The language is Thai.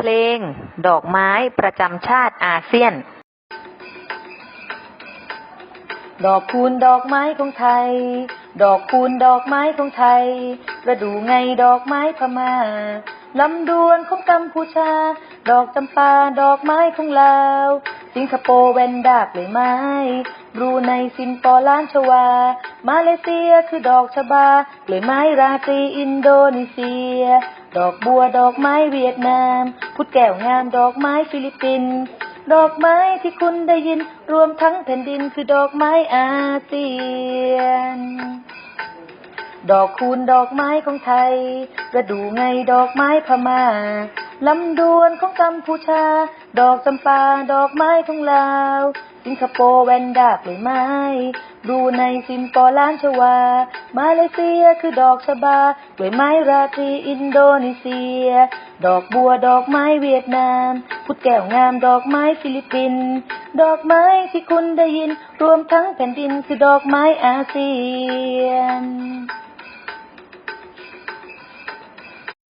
เพลง ดอกไม้ประจำชาติอาเซียน ดอกคูณดอกไม้ของไทย ดอกคูณดอกไม้ของไทย ประดูไงดอกไม้พมา่าลำดวนของกัมพูชา ดอกจำปาดอกไม้ของลาว สิงคโปร์เวนดากเลยไม้บรูไนซินปอล้านชวา มาเลเซียคือดอกชบาเลยไม้ราตรีอินโดนีเซีย ดอกบัวดอกไม้เวียดนาม พุดแก้วงามดอกไม้ฟิลิปปินส์ดอกไม้ที่คุณได้ยิน รวมทั้งแผ่นดินคือดอกไม้อาเซียน ดอกคูณดอกไม้ของไทย ประดูไงดอกไม้พมา่าลำดวนของกัมพูชา ดอกจำปาดอกไม้ของลาว สิงคโปร์แวนดากเลยไม้รูในซิมปอล้านชวา มาเลเซียคือดอกชบาด้วยไม้ราตรีอินโดนีเซีย ดอกบัวดอกไม้เวียดนาม พุดแก้วงามดอกไม้ฟิลิปปินส์ดอกไม้ที่คุณได้ยิน รวมทั้งแผ่นดินคือดอกไม้อาเซียน